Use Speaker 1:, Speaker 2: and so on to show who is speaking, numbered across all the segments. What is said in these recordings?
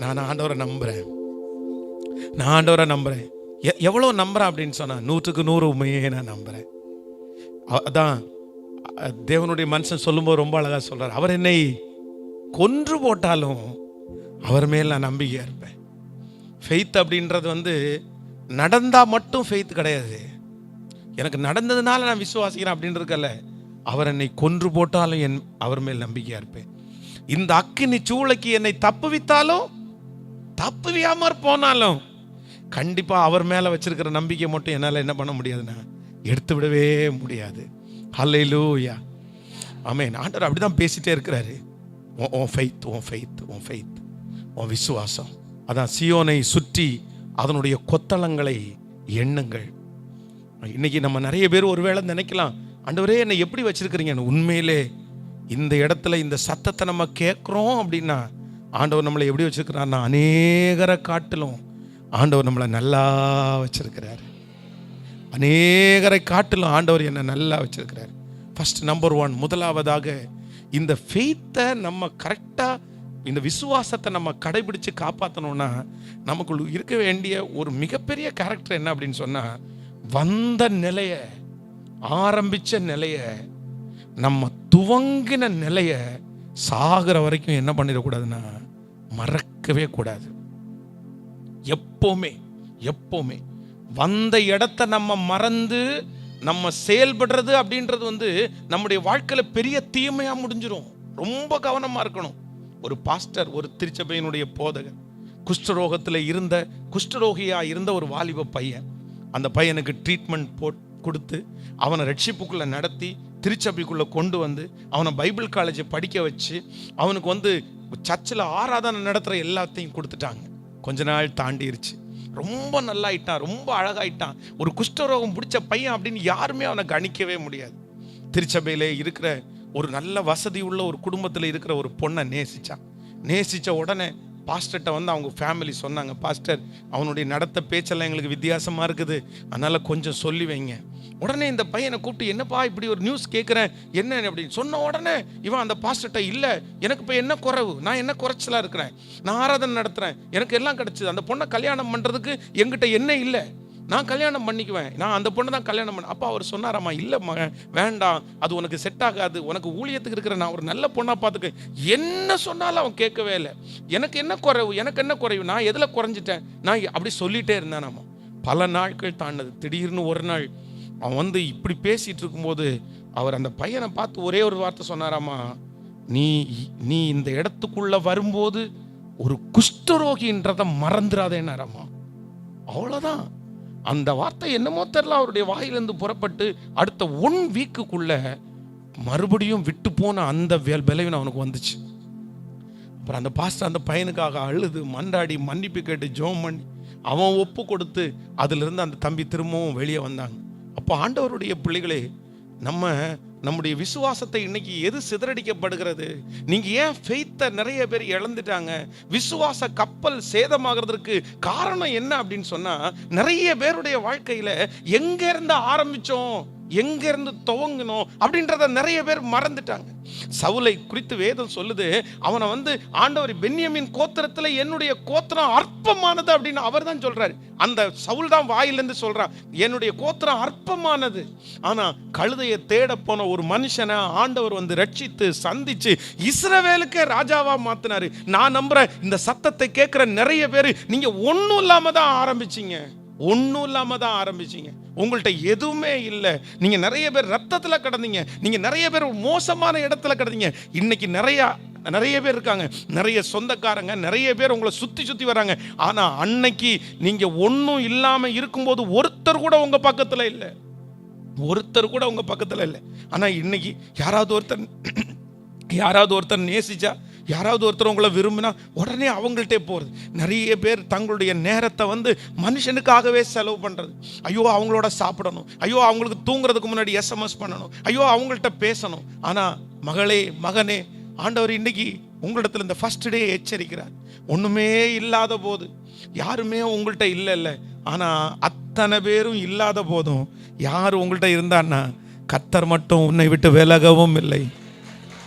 Speaker 1: நான் ஆண்டவரை நம்புகிறேன் நான் ஆண்டவரை நம்புகிறேன் எ எவ்வளோ நம்புகிறேன் அப்படின்னு சொன்னால் நூற்றுக்கு நூறு உண்மையே நான் நம்புகிறேன் அதான் தேவனுடைய மனுஷன் சொல்லும்போது ரொம்ப அழகாக சொல்கிறார் அவர் என்னை கொன்று போட்டாலும் அவர் மேல் நான் நம்பிக்கையாக இருப்பேன் ஃபெய்த் அப்படின்றது வந்து நடந்தால் மட்டும் ஃபெய்த் கிடையாது. எனக்கு நடந்ததுனால நான் விசுவாசிக்கிறேன் அப்படின்றதுக்கல்ல. அவர் என்னை கொன்று போட்டாலும் என் அவர் மேல் நம்பிக்கையாக இருப்பேன் இந்த அக்கினி சூளைக்கு என்னை தப்புவித்தாலும் தப்புவியாமற் போனாலும் கண்டிப்பாக அவர் மேலே வச்சிருக்கிற நம்பிக்கை மட்டும் என்னால் என்ன பண்ண முடியாதுண்ணா. எடுத்து விடவே முடியாது. ஹல்லேலூயா ஆமென் ஆண்டவர் அப்படி தான் பேசிட்டே இருக்கிறாரு. உன் ஃபைத் ஃபெய்த் உன் ஃபைத் உன் ஃபைத் உன் விசுவாசம். அதான் சியோனை சுற்றி அதனுடைய கொத்தளங்களை எண்ணுங்கள். இன்னைக்கு நம்ம நிறைய பேர் ஒருவேளை நினைக்கலாம் ஆண்டவரே என்னை எப்படி வச்சிருக்கிறீங்க? உண்மையிலே இந்த இடத்துல இந்த சத்தத்தை நம்ம கேட்குறோம் அப்படின்னா ஆண்டவர் நம்மளை எப்படி வச்சுருக்கிறார்னா அநேகரை காட்டிலும் ஆண்டவர் நம்மளை நல்லா வச்சுருக்கிறார். அநேகரை காட்டிலும் ஆண்டவர் என்னை நல்லா வச்சுருக்கிறார். ஃபர்ஸ்ட் நம்பர் ஒன் முதலாவதாக இந்த ஃபெய்த்தை நம்ம கரெக்டாக இந்த விசுவாசத்தை நம்ம கடைபிடித்து காப்பாற்றணும்னா நமக்குள் இருக்க வேண்டிய ஒரு மிகப்பெரிய கேரக்டர் என்ன அப்படின்னு சொன்னால் வந்த நிலையை ஆரம்பித்த நிலையை நம்ம துவங்கின நிலையை சாகிற வரைக்கும் என்ன பண்ணிடக்கூடாதுன்னா மறக்கவே கூடாது. எப்போவுமே எப்போவுமே. வந்த இடத்த நம்ம மறந்து நம்ம செயல்படுறது அப்படின்றது வந்து நம்முடைய வாழ்க்கையில் பெரிய தீமையாக முடிஞ்சிடும் ரொம்ப கவனமாக இருக்கணும். ஒரு பாஸ்டர் ஒரு திருச்சபையினுடைய போதகர் குஷ்டரோகத்தில் இருந்த குஷ்டரோகியாக இருந்த ஒரு வாலிப பையன் அந்த பையனுக்கு ட்ரீட்மெண்ட் போட் கொடுத்து அவனை ரட்சிப்புக்குள்ளே நடத்தி திருச்சபைக்குள்ளே கொண்டு வந்து அவனை பைபிள் காலேஜை படிக்க வச்சு அவனுக்கு வந்து சர்ச்சில் ஆராதனை நடத்துகிற எல்லாத்தையும் கொடுத்துட்டாங்க. கொஞ்ச நாள் தாண்டிருச்சு. ரொம்ப நல்லாயிட்டான் ரொம்ப அழகாயிட்டான். ஒரு குஷ்டரோகம் பிடிச்ச பையன் அப்படின்னு யாருமே அவனை கணிக்கவே முடியாது. திருச்சபையிலே இருக்கிற ஒரு நல்ல வசதி உள்ள ஒரு குடும்பத்தில் இருக்கிற ஒரு பொண்ணை நேசித்தான் நேசித்த உடனே பாஸ்டர்கிட்ட வந்து அவங்க ஃபேமிலி சொன்னாங்க பாஸ்டர் அவனுடைய நடத்த பேச்செல்லாம் எங்களுக்கு வித்தியாசமாக இருக்குது. அதனால் கொஞ்சம் சொல்லி வைங்க. உடனே இந்த பையனை கூப்பிட்டு என்னப்பா இப்படி ஒரு நியூஸ் கேட்குறேன் என்ன அப்படின்னு? சொன்ன உடனே இவன் அந்த பாஸ்டர்கிட்ட இல்லை எனக்கு இப்போ என்ன குறைவு? நான் என்ன குறைச்சலாக இருக்கிறேன்? நான் ஆராதனை நடத்துகிறேன் எனக்கு எல்லாம் கிடச்சிது. அந்த பொண்ணை கல்யாணம் பண்ணுறதுக்கு எங்கிட்ட என்ன இல்லை? நான் கல்யாணம் பண்ணிக்குவேன். நான் அந்த பொண்ணை தான் கல்யாணம் பண்ண அப்பா அவர் சொன்னாராம்மா இல்லை மகன் வேண்டாம். அது உனக்கு செட் ஆகாது. உனக்கு ஊழியத்துக்கு இருக்கிற நான் ஒரு நல்ல பொண்ணாக பார்த்துக்க என்ன சொன்னாலும் அவன் கேட்கவே இல்லை. எனக்கு என்ன குறைவு? எனக்கு என்ன குறைவு? நான் எதில் குறைஞ்சிட்டேன்? நான் அப்படி சொல்லிட்டே இருந்தேனாமா பல நாட்கள் தாண்டது. திடீர்னு ஒரு நாள் அவன் வந்து இப்படி பேசிட்டு இருக்கும்போது அவர் அந்த பையனை பார்த்து ஒரே ஒரு வார்த்தை சொன்னாராமா நீ நீ இந்த இடத்துக்குள்ள வரும்போது ஒரு குஷ்டரோகின்றதை மறந்துடாதேன்னாராமா அவ்வளோதான் அந்த வார்த்தை என்னமோ தெரில அவருடைய வாயிலிருந்து புறப்பட்டு அடுத்த ஒன் வீக்குக்குள்ள மறுபடியும் விட்டு போன அந்த வே- அவனுக்கு வந்துச்சு. அப்புறம் அந்த பாஸ்டர் அந்த பையனுக்காக அழுது மண்டாடி மன்னிப்பு கேட்டு ஜோம் பண்ணி அவன் ஒப்பு கொடுத்து அதுலேருந்து அந்த தம்பி திரும்பவும் வெளியே வந்தாங்க. அப்போ ஆண்டவருடைய பிள்ளைகளே நம்ம நம்முடைய விசுவாசத்தை இன்னைக்கு எது சிதறடிக்கப்படுகிறது? நீங்க ஏன் ஃபெய்த்தை நிறைய பேர் இழந்துட்டாங்க? விசுவாச கப்பல் சேதமாகிறதுக்கு காரணம் என்ன அப்படின்னு சொன்னா நிறைய பேருடைய வாழ்க்கையில எங்க இருந்து ஆரம்பிச்சோம் எங்க இருந்து துவங்கணும் அப்படின்றத நிறைய பேர் மறந்துட்டாங்க. சவுலை குறித்து வேதம் சொல்லுது. அவனை வந்து ஆண்டவர் பென்யமின் கோத்திரத்தில் என்னுடைய கோத்திரம் அற்பமானது அப்படின்னு அவர் தான் சொல்றாரு. அந்த சவுல் தான் வாயிலிருந்து சொல்றான் என்னுடைய கோத்திரம் அற்பமானது. ஆனா கழுதையை தேட போன ஒரு மனுஷனை ஆண்டவர் வந்து ரட்சித்து சந்திச்சு இஸ்ரவேலுக்கே ராஜாவா மாத்தினாரு. நான் நம்புறேன் இந்த சத்தத்தை கேட்கிற நிறைய பேர் நீங்க ஒன்றும் இல்லாம தான் ஆரம்பிச்சீங்க. ஒன்றும் இல்லாமல் தான் ஆரம்பிச்சிங்க. உங்கள்கிட்ட எதுவுமே இல்லை. நீங்கள் நிறைய பேர் ரத்தத்தில் கிடந்தீங்க. நீங்கள் நிறைய பேர் மோசமான இடத்துல கிடந்தீங்க. இன்னைக்கு நிறையா நிறைய பேர் இருக்காங்க. நிறைய சொந்தக்காரங்க நிறைய பேர் உங்களை சுற்றி சுற்றி வராங்க. ஆனால் அன்னைக்கு நீங்கள் ஒன்றும் இல்லாமல் இருக்கும்போது ஒருத்தர் கூட உங்கள் பக்கத்தில் இல்லை. ஒருத்தர் கூட உங்கள் பக்கத்தில் இல்லை. ஆனால் இன்னைக்கு யாராவது ஒருத்தர் யாராவது ஒருத்தர் நேசிச்சா யாராவது ஒருத்தர் உங்களை விரும்பினா உடனே அவங்கள்ட்டே போகிறது நிறைய பேர் தங்களுடைய நேரத்தை வந்து மனுஷனுக்காகவே செலவு பண்ணுறது ஐயோ அவங்களோட சாப்பிடணும். ஐயோ அவங்களுக்கு தூங்குறதுக்கு முன்னாடி எஸ்எம்எஸ் பண்ணணும். ஐயோ அவங்கள்ட்ட பேசணும். ஆனால் மகளே மகனே ஆண்டவர் இன்னைக்கு உங்களிடத்தில் இந்த ஃபஸ்ட் டே எச்சரிக்கிறார். ஒன்றுமே இல்லாத போது. யாருமே உங்கள்கிட்ட இல்லை இல்லை ஆனால் அத்தனை பேரும் இல்லாத போதும் யார் உங்கள்கிட்ட இருந்தான்னா கத்தர் மட்டும் உன்னை விட்டு விலகவும் இல்லை.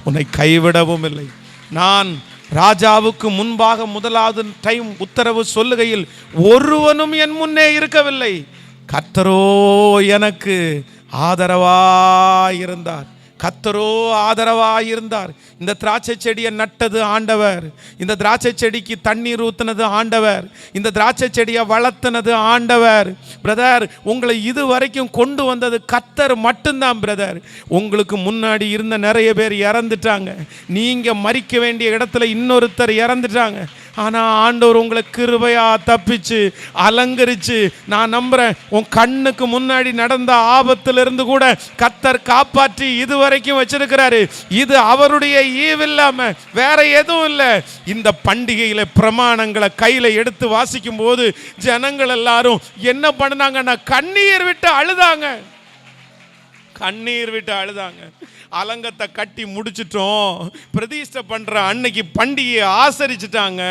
Speaker 1: உன்னை கைவிடவும் இல்லை. நான் ராஜாவுக்கு முன்பாக முதலாவது டைம் உத்தரவு சொல்லுகையில் ஒருவனும் என் முன்னே இருக்கவில்லை. கர்த்தரோ எனக்கு ஆதரவாயிருந்தார். கத்தரோ ஆதரவாயிருந்தார். இந்த திராட்சை செடியை நட்டது ஆண்டவர். இந்த திராட்சை செடிக்கு தண்ணீர் ஊத்துனது ஆண்டவர். இந்த திராட்சை செடியை வளர்த்துனது ஆண்டவர். பிரதர் உங்களை இது வரைக்கும் கொண்டு வந்தது கத்தர் மட்டும்தான் பிரதர். உங்களுக்கு முன்னாடி இருந்த நிறைய பேர் இறந்துட்டாங்க. நீங்கள் மறிக்க வேண்டிய இடத்துல இன்னொருத்தர் இறந்துட்டாங்க. ஆனால் ஆண்டவர் உங்களை கிருபையா தப்பிச்சு அலங்கரிச்சு நான் நம்புறேன் உன் கண்ணுக்கு முன்னாடி நடந்த ஆபத்திலிருந்து கூட கத்தர் காப்பாற்றி இது வரைக்கும் வச்சிருக்கிறாரு. இது அவருடைய ஈவில்லாம வேற எதுவும் இல்லை. இந்த பண்டிகையில பிரமாணங்களை கையில எடுத்து வாசிக்கும் போது ஜனங்கள் எல்லாரும் என்ன பண்ணாங்கன்னா கண்ணீர் விட்டு அழுதாங்க. கண்ணீர் விட்டு அழுதாங்க. அலங்கத்தை கட்டி முடிச்சிட்டோம். பிரதிஷ்டை பண்ற அன்னைக்கு பண்டிகையை ஆசரிச்சிட்டாங்க.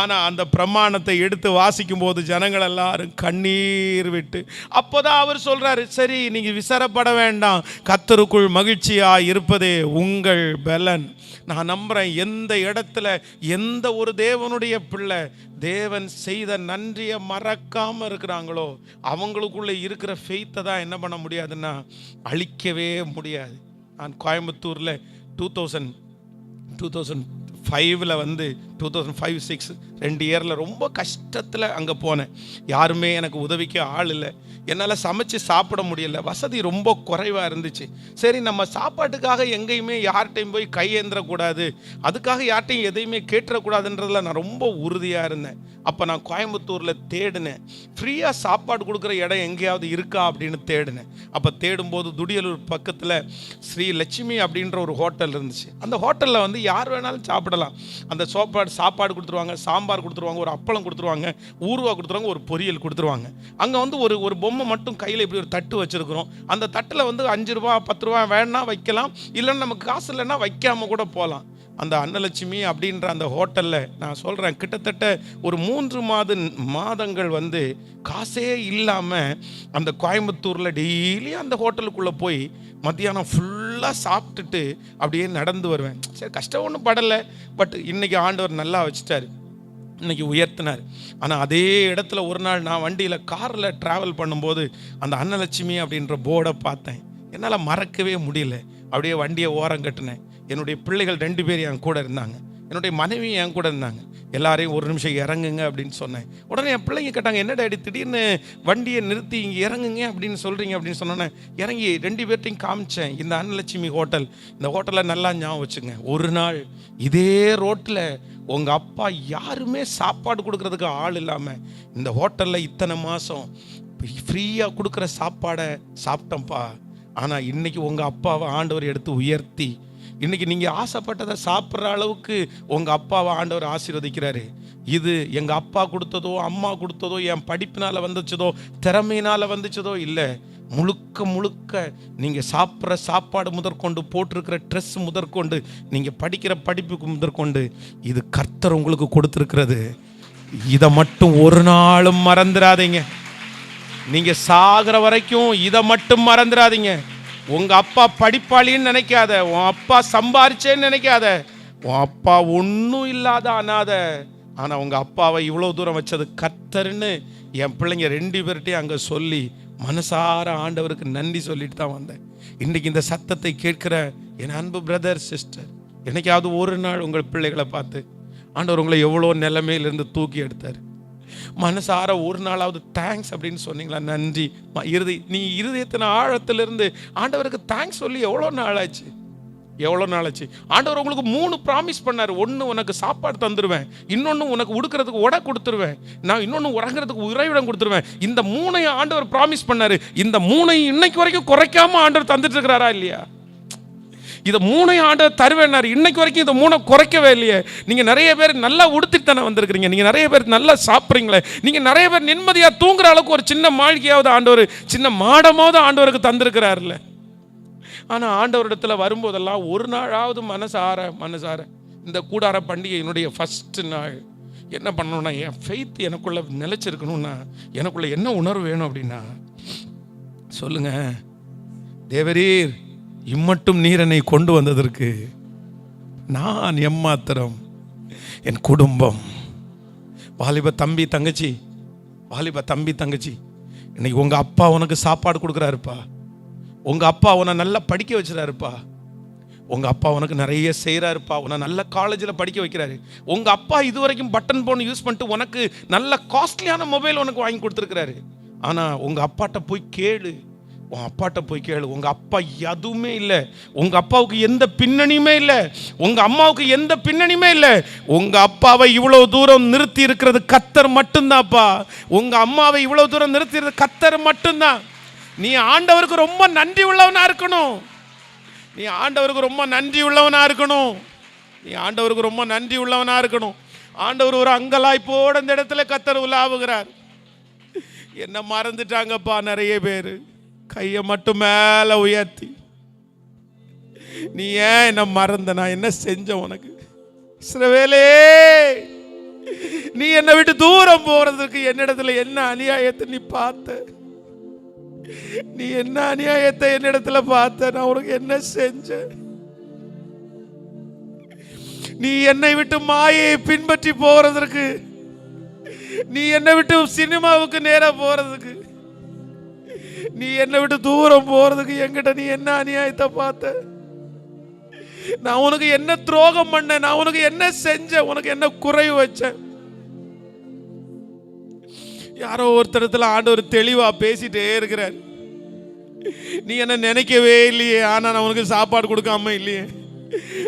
Speaker 1: ஆனா அந்த பிரமாணத்தை எடுத்து வாசிக்கும் போது ஜனங்கள் எல்லாரும் கண்ணீர் விட்டு அப்போதான் அவர் சொல்றாரு சரி நீங்க விசாரப்பட வேண்டாம். கத்தருக்குள் மகிழ்ச்சியா இருப்பதே உங்கள் பலன். நான் நம்புறேன் எந்த இடத்துல எந்த ஒரு தேவனுடைய பிள்ளை தேவன் செய்த நன்றியை மறக்காம இருக்கிறாங்களோ அவங்களுக்குள்ள இருக்கிற ஃபெய்த்தை தான் என்ன பண்ண முடியாதுன்னா அழிக்கவே முடியாது. நான் கோயம்புத்தூரில் டூ தௌசண்ட் டூ தௌசண்ட் ஃபைவ்ல வந்து டூ தௌசண்ட் ஃபைவ் சிக்ஸ் ரெண்டு இயரில் ரொம்ப கஷ்டத்தில் அங்கே போனேன். யாருமே எனக்கு உதவிக்கு ஆள் இல்லை. என்னால் சமைச்சு சாப்பிட முடியல. வசதி ரொம்ப குறைவாக இருந்துச்சு. சரி நம்ம சாப்பாட்டுக்காக எங்கேயுமே யார்கிட்டையும் போய் கையேந்திரக்கூடாது அதுக்காக யார்கிட்டையும் எதையுமே கேட்டுறக்கூடாதுன்றதில் நான் ரொம்ப உறுதியாக இருந்தேன். அப்போ நான் கோயம்புத்தூரில் தேடினேன். ஃப்ரீயாக சாப்பாடு கொடுக்குற இடம் எங்கேயாவது இருக்கா அப்படின்னு தேடினேன். அப்போ தேடும்போது துடியலூர் பக்கத்தில் ஸ்ரீ லட்சுமி அப்படின்ற ஒரு ஹோட்டல் இருந்துச்சு. அந்த ஹோட்டலில் வந்து யார் வேணாலும் சாப்பிடலாம். அந்த சாப்பாடு சாப்பாடு கொடுத்துருவாங்க சாம்பார் கொடுத்துருவாங்க ஒரு அப்பளம் கொடுத்துருவாங்க ஊறுவா கொடுத்துருவாங்க ஒரு பொரியல் கொடுத்துருவாங்க. அங்கே வந்து ஒரு ஒரு பொம்மை மட்டும் கையில் இப்படி ஒரு தட்டு வச்சுருக்குறோம். அந்த தட்டில் வந்து அஞ்சு ரூபா பத்து ரூபா வேணா வைக்கலாம். இல்லைன்னா நமக்கு காசு இல்லைன்னா வைக்காமல் கூட போகலாம் அந்த அன்னலட்சுமி அப்படின்ற அந்த ஹோட்டலில் நான் சொல்கிறேன் கிட்டத்தட்ட ஒரு மூன்று மாத மாதங்கள் வந்து காசே இல்லாமல் அந்த கோயம்புத்தூரில் டெய்லி அந்த ஹோட்டலுக்குள்ளே போய் மத்தியானம் ஃபுல் ஃபுல்லாக சாப்பிட்டுட்டு அப்படியே நடந்து வருவேன். சரி கஷ்டம் ஒன்றும் படலை. பட் இன்னைக்கு ஆண்டவர் நல்லா வச்சுட்டாரு. இன்னைக்கு உயர்த்தினார். ஆனால் அதே இடத்துல ஒரு நாள் நான் வண்டியில் காரில் ட்ராவல் பண்ணும்போது அந்த அன்னலட்சுமி அப்படின்ற போர்டை பார்த்தேன். என்னால் மறக்கவே முடியல. அப்படியே வண்டியை ஓரம் கட்டினேன். என்னுடைய பிள்ளைகள் ரெண்டு பேர் என் கூட இருந்தாங்க. என்னுடைய மனைவி என் கூட இருந்தாங்க. எல்லாரையும் ஒரு நிமிஷம் இறங்குங்க அப்படின்னு சொன்னேன். உடனே என் பிள்ளைங்க கேட்டாங்க என்ன டேடி திடீர்னு வண்டியை நிறுத்தி இங்கே இறங்குங்க அப்படின்னு சொல்கிறீங்க அப்படின்னு சொன்னோன்னே இறங்கி ரெண்டு பேர்ட்டையும் காமிச்சேன். இந்த அன்னலட்சுமி ஹோட்டல். இந்த ஹோட்டலில் நல்லா ஞாபகம் வச்சுங்க. ஒரு நாள் இதே ரோட்டில் உங்கள் அப்பா யாருமே சாப்பாடு கொடுக்கறதுக்கு ஆள் இல்லாமல் இந்த ஹோட்டலில் இத்தனை மாதம் ஃப்ரீயாக கொடுக்குற சாப்பாடை சாப்பிட்டோம்ப்பா ஆனால் இன்றைக்கி உங்கள் அப்பாவை ஆண்டவர் எடுத்து உயர்த்தி இன்னைக்கு நீங்கள் ஆசைப்பட்டதை சாப்பிட்ற அளவுக்கு உங்கள் அப்பாவை ஆண்டவர் ஆசீர்வதிக்கிறாரு. இது எங்கள் அப்பா கொடுத்ததோ அம்மா கொடுத்ததோ என் படிப்பினால் வந்துச்சதோ திறமையினால் வந்துச்சதோ இல்லை. முழுக்க முழுக்க நீங்கள் சாப்பிட்ற சாப்பாடு முதற்கொண்டு போட்டிருக்கிற ட்ரெஸ் முதற்கொண்டு நீங்கள் படிக்கிற படிப்புக்கு முதற்கொண்டு இது கர்த்தர் உங்களுக்கு கொடுத்துருக்கிறது. இதை மட்டும் ஒரு நாளும் மறந்துடாதீங்க. நீங்கள் சாகிற வரைக்கும் இதை மட்டும் மறந்துடாதீங்க. உங்க அப்பா படிப்பாளின்னு நினைக்காத உன் அப்பா சம்பாரிச்சேன்னு நினைக்காத. உன் அப்பா ஒன்றும் இல்லாத அனாத. ஆனால் உங்கள் அப்பாவை இவ்வளோ தூரம் வச்சது கர்த்தர்னு என் பிள்ளைங்க ரெண்டு பேர்கிட்டையும் அங்கே சொல்லி மனசார ஆண்டவருக்கு நன்றி சொல்லிட்டு தான் வந்தேன். இன்றைக்கி இந்த சத்தத்தை கேட்கிற என் அன்பு பிரதர் சிஸ்டர் என்னைக்காவது ஒரு நாள் உங்கள் பிள்ளைகளை பார்த்து ஆண்டவர் உங்களை எவ்வளோ நிலைமையிலிருந்து தூக்கி எடுத்தார். மனசார ஒரு நாளாவது தேங்க்ஸ் அப்படின்னு சொன்னீங்களா? நன்றி. ம- நீ இருதயத்தின் ஆழத்திலிருந்து ஆண்டவருக்கு தேங்க்ஸ் சொல்லி எவ்வளோ நாள் ஆச்சு எவ்வளோ நாள் ஆச்சு ஆண்டவர் உங்களுக்கு மூணு ப்ராமிஸ் பண்ணார். ஒன்று உனக்கு சாப்பாடு தந்துடுவேன் இன்னொன்று உனக்கு உடுக்கிறதுக்கு உடை கொடுத்துருவேன். நான் இன்னொன்று உறங்குறதுக்கு உறைவிடம் கொடுத்துருவேன். இந்த மூணையும் ஆண்டவர் ப்ராமிஸ் பண்ணார். இந்த மூணையும் இன்னைக்கு வரைக்கும் குறைக்காம ஆண்டவர் தந்துட்டு இருக்கிறாரா இல்லையா? இதை மூணையும் ஆண்டவர் தருவேனார் இன்னைக்கு வரைக்கும் இதை மூணை குறைக்கவே இல்லையே. நீங்கள் நிறைய பேர் நல்லா உடுத்திட்டு தானே வந்திருக்கிறீங்க. நீங்கள் நிறைய பேர் நல்லா சாப்பிட்றீங்களே. நீங்கள் நிறைய பேர் நிம்மதியாக தூங்குற அளவுக்கு ஒரு சின்ன மாளிகையாவது ஆண்டவர் சின்ன மாடமாவது ஆண்டவருக்கு தந்திருக்கிறாருல்ல. ஆனால் ஆண்டவரிடத்தில் வரும்போதெல்லாம் ஒரு நாளாவது மனசார மனசார இந்த கூடார பண்டிகையினுடைய ஃபஸ்ட்டு நாள். என்ன பண்ணணும்னா என் ஃபெய்த் எனக்குள்ள நிலைச்சிருக்கணும்னா எனக்குள்ள என்ன உணர்வு வேணும் அப்படின்னா சொல்லுங்க. தேவரீர் இம்மட்டும் நீர் என்னை கொண்டு வந்ததற்கு நான் எம்மாத்திரம் என் குடும்பம். வாலிப தம்பி தங்கச்சி. வாலிப தம்பி தங்கச்சி. இன்னைக்கு உங்கள் அப்பா உனக்கு சாப்பாடு கொடுக்குறாருப்பா. உங்கள் அப்பா உன்னை நல்லா படிக்க வச்சுறாருப்பா. உங்கள் அப்பா உனக்கு நிறைய செய்கிறாருப்பா உன்னை நல்ல காலேஜில் படிக்க வைக்கிறாரு. உங்கள் அப்பா இது வரைக்கும் பட்டன் போன் யூஸ் பண்ணிட்டு உனக்கு நல்ல காஸ்ட்லியான மொபைல் உனக்கு வாங்கி கொடுத்துருக்கிறாரு. ஆனால் உங்கள் அப்பாட்ட போய் கேளு. உன் அப்பாட்ட போய் கேளு. உங்கள் அப்பா எதுவுமே இல்லை. உங்கள் அப்பாவுக்கு எந்த பின்னணியுமே இல்லை. உங்கள் அம்மாவுக்கு எந்த பின்னணியுமே இல்லை. உங்கள் அப்பாவை இவ்வளோ தூரம் நிறுத்தி இருக்கிறது கத்தர் மட்டும்தான்ப்பா. உங்கள் அம்மாவை இவ்வளோ தூரம் நிறுத்தி கத்தர் மட்டும்தான். நீ ஆண்டவருக்கு ரொம்ப நன்றி உள்ளவனாக இருக்கணும். நீ ஆண்டவருக்கு ரொம்ப நன்றி உள்ளவனாக இருக்கணும். நீ ஆண்டவருக்கு ரொம்ப நன்றி உள்ளவனாக இருக்கணும். ஆண்டவர் ஒரு அங்கலாய்ப்போட இந்த இடத்துல கத்தர் உலாவுகிறார். என்ன மறந்துட்டாங்கப்பா நிறைய பேர். கையை மட்டும் மேலே உயர்த்தி. நீ ஏன் என்ன மறந்த? நான் என்ன செஞ்சேன் உனக்கு? இஸ்ரவேலே நீ என்னை விட்டு தூரம் போறதுக்கு என்னிடத்துல என்ன அநியாயத்தை நீ பார்த்த? நீ என்ன அநியாயத்தை என்னிடத்துல பார்த்த? நான் உனக்கு என்ன செஞ்சேன் நீ என்னை விட்டு மாயை பின்பற்றி போறதற்கு நீ என்னை விட்டு சினிமாவுக்கு நேரா போறதுக்கு நீ என்னை விட்டு தூரம் போறதுக்கு என்கிட்ட நீ என்ன அநியாயத்தை பார்த்த? நான் உனக்கு என்ன துரோகம் பண்ணேன்? நான் உனக்கு என்ன செஞ்சேன்? உனக்கு என்ன குறைவு வச்சேன்? யாரோ ஒருத்தரத்துல ஆண்டவர் தெளிவா பேசிட்டே இருக்கிறார். நீ என்ன நினைக்கவே இல்லையே. ஆனா நான் உனக்கு சாப்பாடு கொடுக்காம இல்லையே.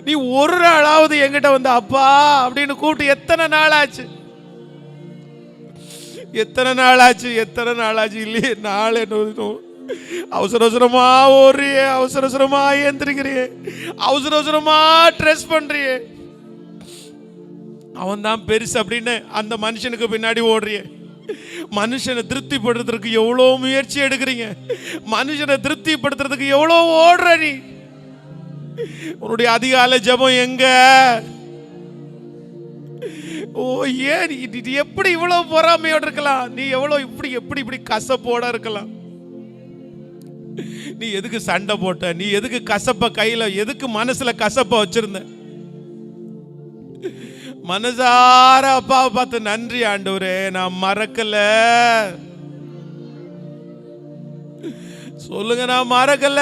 Speaker 1: நீ ஒரு நாளாவது என்கிட்ட வந்து அப்பா அப்படின்னு கூப்பிட்டு எத்தனை நாள் ஆச்சு? எத்தனை நாள் ஆச்சு எத்தனை நாள் ஆச்சு இல்லையே நாள் என்ன அவசர அவசரமா ஓடுறியே அவசர அவசரமா ஏந்திரிக்கிறியே அவசர அவசரமா ட்ரெஸ் பண்றியே. அவன் தான் பெருசு அப்படின்னு அந்த மனுஷனுக்கு பின்னாடி ஓடுறியே. மனுஷனை திருப்திப்படுத்துறதுக்கு எவ்வளோ முயற்சி எடுக்கிறீங்க? மனுஷனை திருப்திப்படுத்துறதுக்கு எவ்வளோ ஓடுற நீ? உன்னுடைய அதிகால ஜெபம் எங்க? ஓ ஏன் இது எப்படி இவ்வளவு பொறாமையோட இருக்கலாம்? நீ எவ்வளவு இப்படி எப்படி இப்படி கசப்போட இருக்கலாம்? நீ எதுக்கு சண்டை போட்ட? நீ எதுக்கு கசப்ப கையில எதுக்கு மனசுல கசப்ப வச்சிருந்த? மனசார அப்பாவை பார்த்து நன்றி ஆண்டவரே நான் மறக்கல. சொல்லுங்க நான் மறக்கல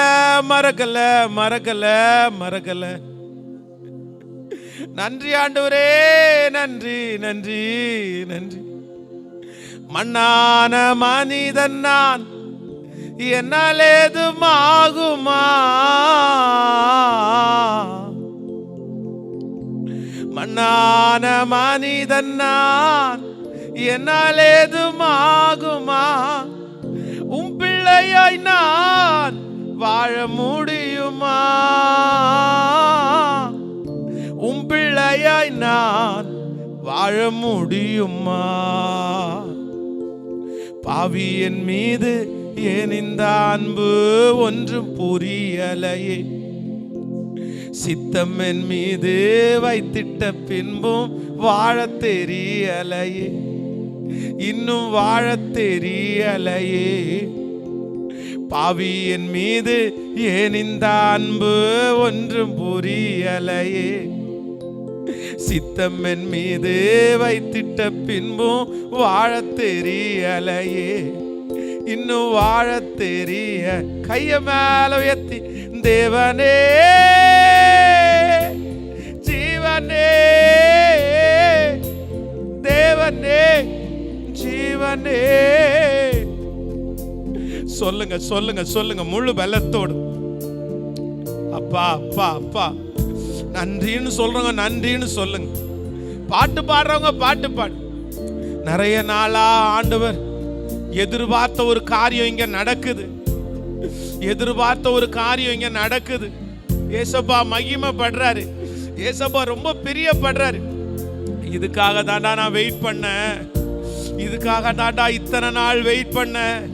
Speaker 1: மறக்கல மறக்கல மறக்கல. நன்றி ஆண்டவரே நன்றி நன்றி நன்றி. மண்ணான மனிதன் நான் என்னால் ஏதும் ஆகுமா மண்ணான மனிதன் நான் என்னால் ஏதும் ஆகுமா உன் பிள்ளையாய் நான் வாழ வாழ முடியுமா பாவியின் மீது ஏன் இந்த அன்பு ஒன்றும் புரியலையே? சித்தம் என் மீது வைத்திட்ட பின்பும் வாழ தெரியலையே. இன்னும் வாழ தெரியலையே. பாவி என் மீது ஏன் இந்த அன்பு ஒன்றும் புரியலையே? சித்தம் என் மீது வைத்திட்ட பின்பும் வாழ தெரியலையே. இன்னும் வாழ தெரிய கைய மேல உயர்த்தி தேவனே ஜீவனே தேவனே ஜீவனே. சொல்லுங்க சொல்லுங்க சொல்லுங்க முழு பலத்தோடு அப்பா அப்பா அப்பா. நன்றின்னு சொல்றவங்க நன்றின்னு சொல்லுங்க. பாட்டு பாடுறவங்க பாட்டு பாடு. நிறைய நாளா ஆண்டவர் எதிர்பார்த்த ஒரு காரியம் இங்க நடக்குது. எதிர்பார்த்த ஒரு காரியம் இங்க நடக்குது. ஏசப்பா மகிமைப்படுறாரு. ஏசப்பா ரொம்ப பிரியப்படுறாரு. இதுக்காக தாண்டா நான் வெயிட் பண்ணேன். இதுக்காக தாண்டா இத்தனை நாள் வெயிட் பண்ணேன்.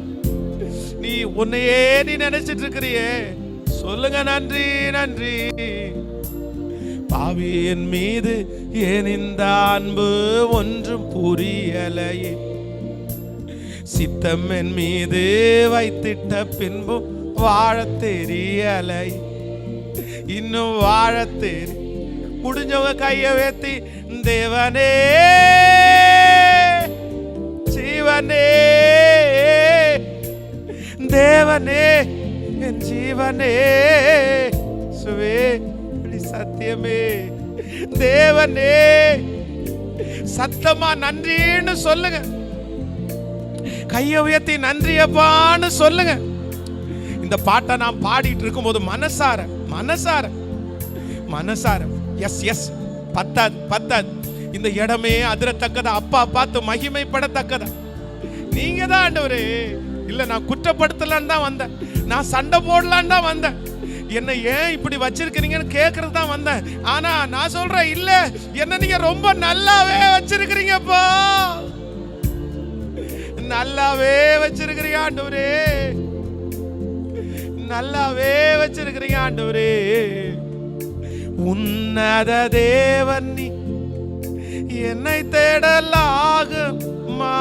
Speaker 1: நீ உன்னையே நீ நினைச்சிட்டு இருக்கிறியே. சொல்லுங்க நன்றி நன்றி. ஆவியின் மீது ஏன் இந்த அன்பு ஒன்றும் புரியலையே? சித்தம் என் மீது வைத்திட்ட பின்பும் வாழ தெரியலை இன்னும் வாழ தெரி முடிஞ்சவங்க கையை வேத்தி தேவனே ஜீவனே தேவனே என் ஜீவனே சுவே சத்தியமே. தேவனே சத்தமா நன்றின்னு சொல்லுங்க. கையை உயர்த்தி நன்றியப்பான்னு சொல்லுங்க. இந்த பாட்டை நான் பாடிட்டு இருக்கும்போது மனசார மனசார மனசார. எஸ் எஸ் பத்தாது பத்தாது. இந்த இடமே அதிரத்தக்கதா அப்பா பார்த்து மகிமைப்படத்தக்கதா. நீங்க தான் ஆண்டவரே. இல்ல நான் குற்றப்படுத்தலான்னு தான் வந்தேன். நான் சண்டை போடலான்னு தான் வந்தேன். என்னை ஏன் இப்படி வச்சிருக்கிறீங்கன்னு கேட்கறது தான் வந்தேன். ஆனா நான் சொல்றேன் இல்ல என்ன நீங்க ரொம்ப நல்லாவே வச்சிருக்கிறீங்கப்பா. நல்லாவே வச்சிருக்கிறீங்க ஆண்டவரே. நல்லாவே வச்சிருக்கிறீங்க ஆண்டவரே. உன்னத தேவன் நீ என்னை தேடலாகுமா?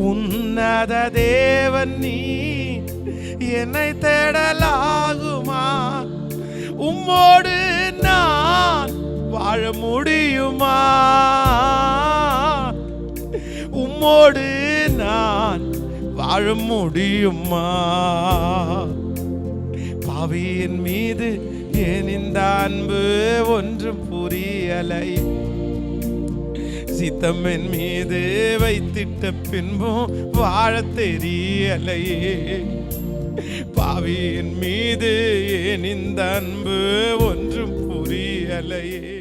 Speaker 1: உன்னத தேவன் நீ. என்னை தேடலாகுமா? உம்மோடு நான் வாழ முடியுமா? உம்மோடு நான் வாழ முடியுமா? பாவியின் மீது ஏன் இந்த அன்பு ஒன்றும் புரியலை? சித்தம்மன் மீது வைத்திட்ட பின்பும் வாழ தெரியலையே. பாவியின் மீது ஏன் இந்த அன்பு ஒன்றும் புரியலையே?